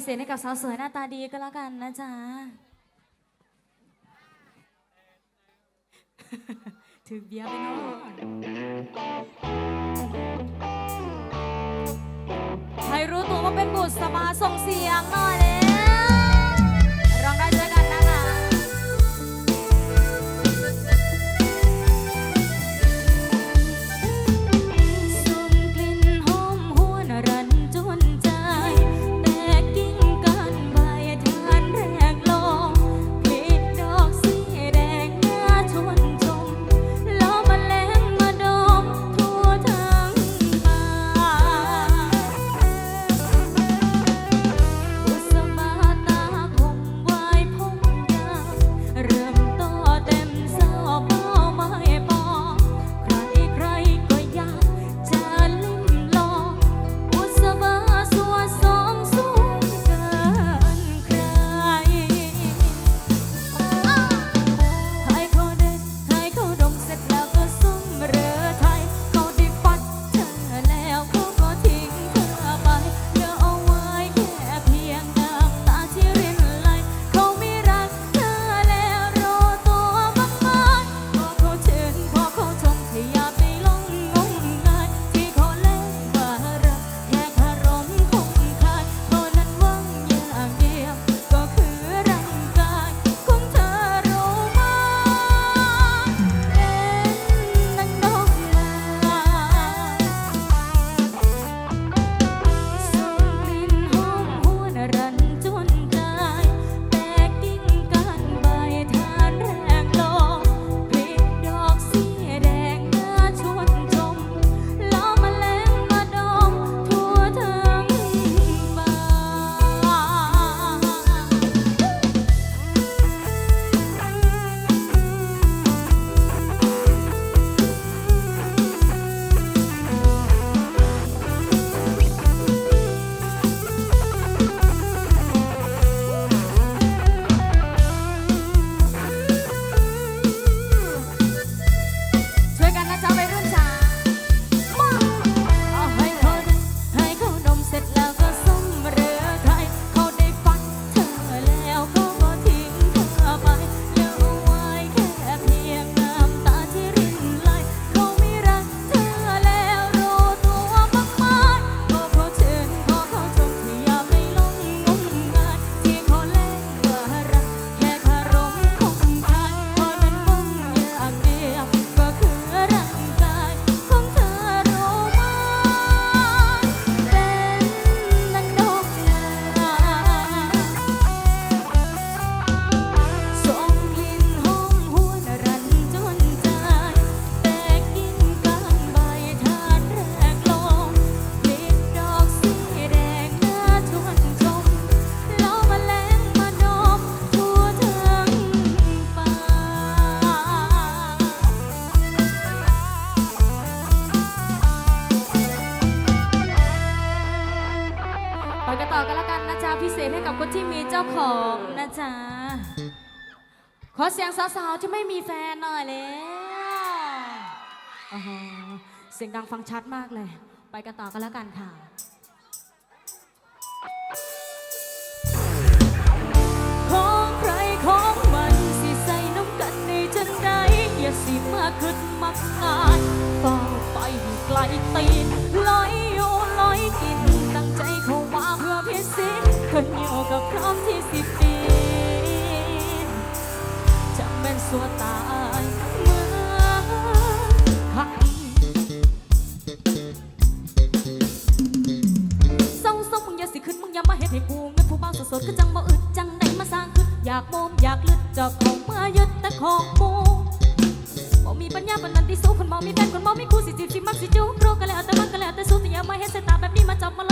พิเศษให้กับสาวสวยหน้าตาดีก็แล้วกันนะจ๊ะ ถือเบียร์ไปเนาะใครรู้ตัวว่าเป็นบุตรสมาส่งเสียงหน่อยเลย คนที่มีเจ้าของนะจ๊ะ ขอเสียงสาวๆที่ไม่มีแฟนหน่อยแล้วเสียงดังฟังชัดมากเลย ไปกันต่อกันแล้วกันค่ะของใครของมันสิใส่น้ำกันในจังใดอย่าสิมาขึ้นมักงานฟ้าไปไกลตีน คนอยู่กับพร้อมที่สิบปีจะเป็นสัวตายเมื่อนเศรเศร้ามึงยาสิขึ้นมึงอย่ามาเห็นให้กูเงินผู้บ้าสดสดก็จังบ่อึดจังไหนมาสร้างขึ้นอยากโมมอยากลึดจอกของเมื่อยึดแต่ของมูบ่มีปัญญาปนนันที่สู้คนมองมีแฟนคนมองมีคู่สิจีบสิมักสิจูรู้ก็แล้วแต่มันก็แล้วแต่สู้แต่อย่ามาเห็นสายตาแบบนี้มาจับมา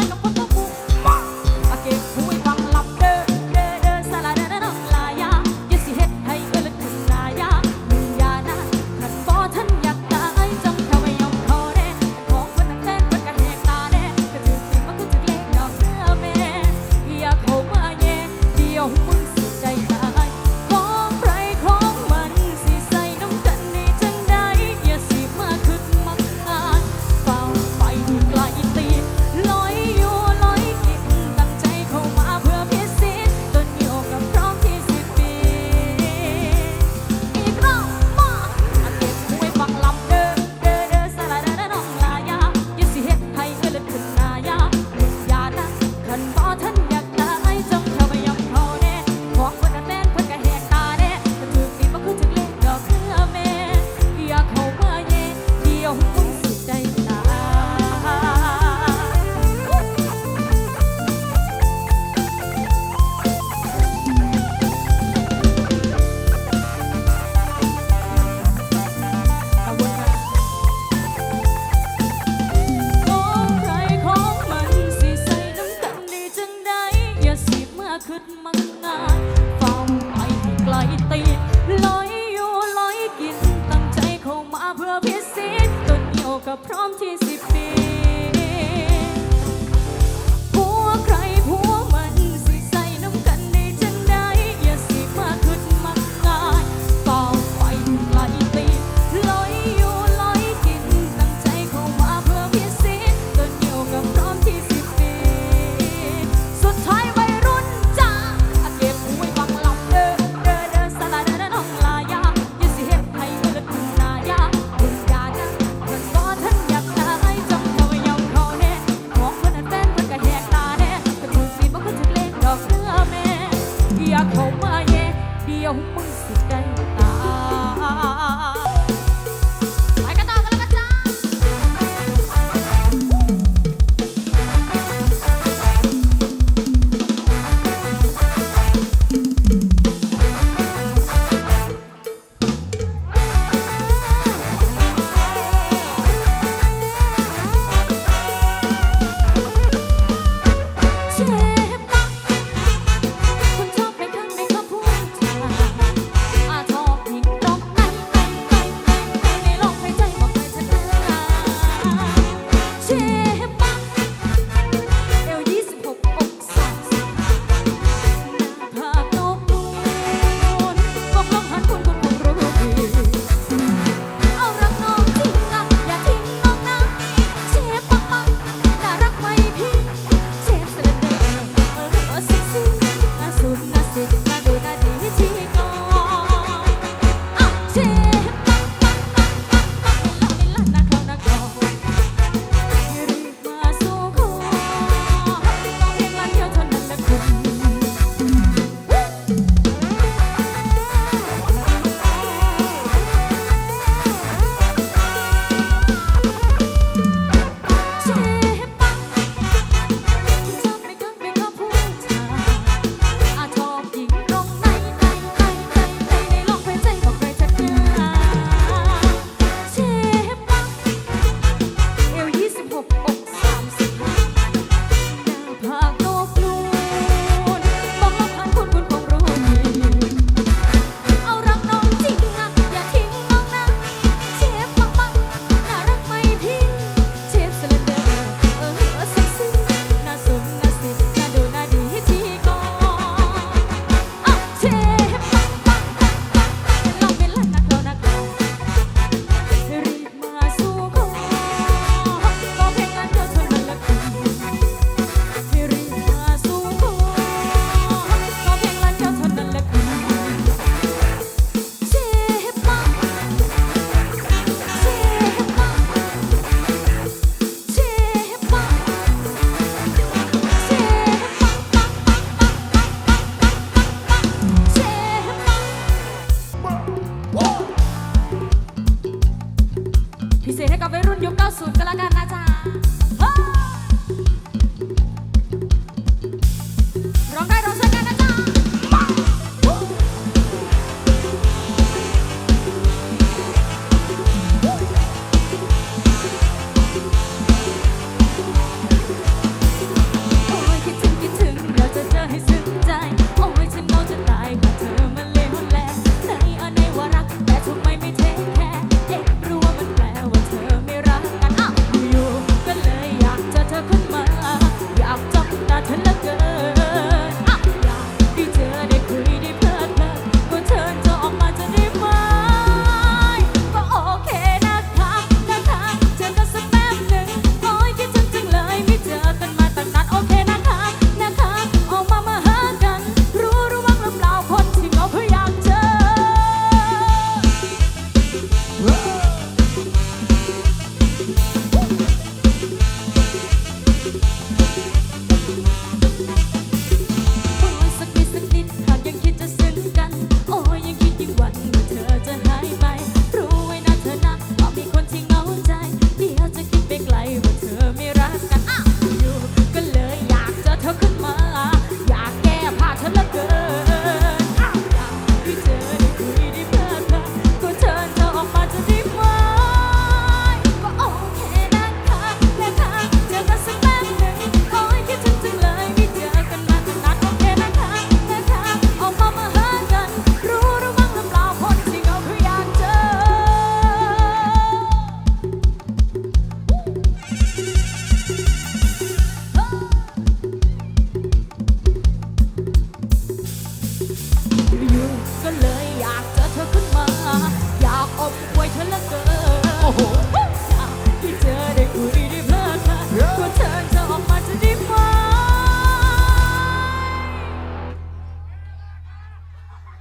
พิเศษให้กับวัยรุ่นยุค90กันละกันนะจ๊ะ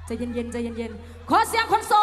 ใจเย็นๆใจเย็นๆขอเสียงคนโส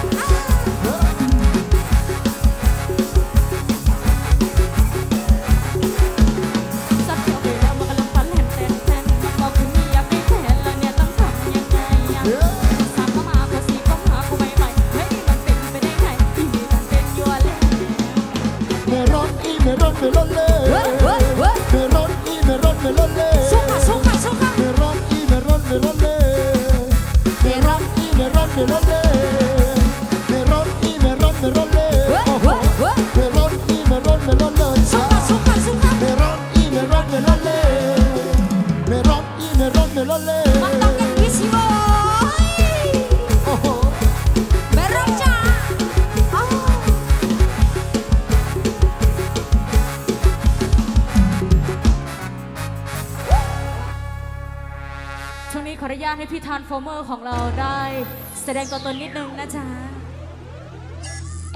Oh, าตให้พี่ทานโฟเมอร์ของเราได้แสดงตัวตนนิดนึงนะจ๊ะ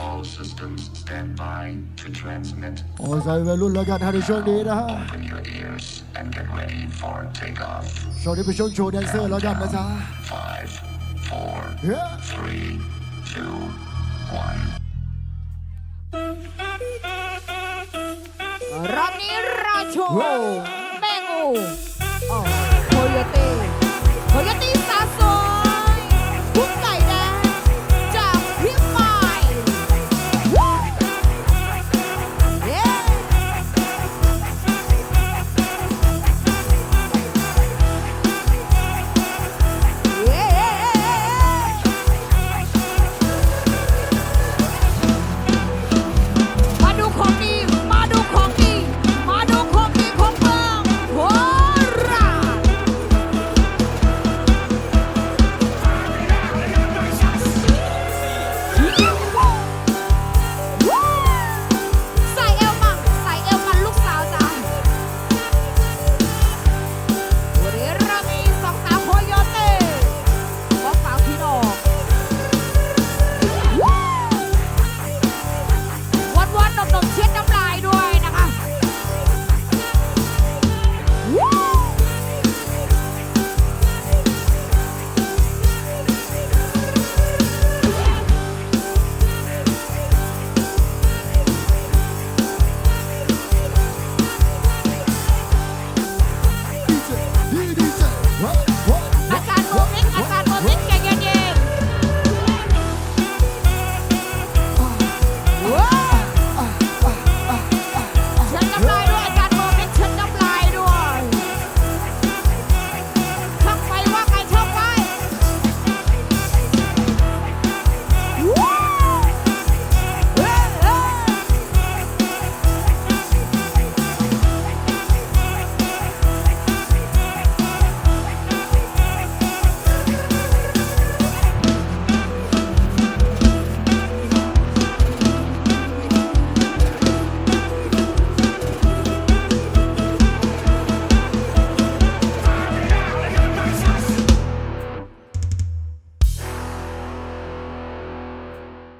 All systems stand by to transmit. โอ้ยใส่วัยรุ่นแล้วกันฮะในช่วงนี้นะฮะ Open your ears and get ready for takeoff. ช่วงนี้เป็นช่วงโชว์แดนเซอร์แล้วกันนะจ๊ะ Five, four, เฮ้ย three, two, one. รอบนี้เราโชว์แมงู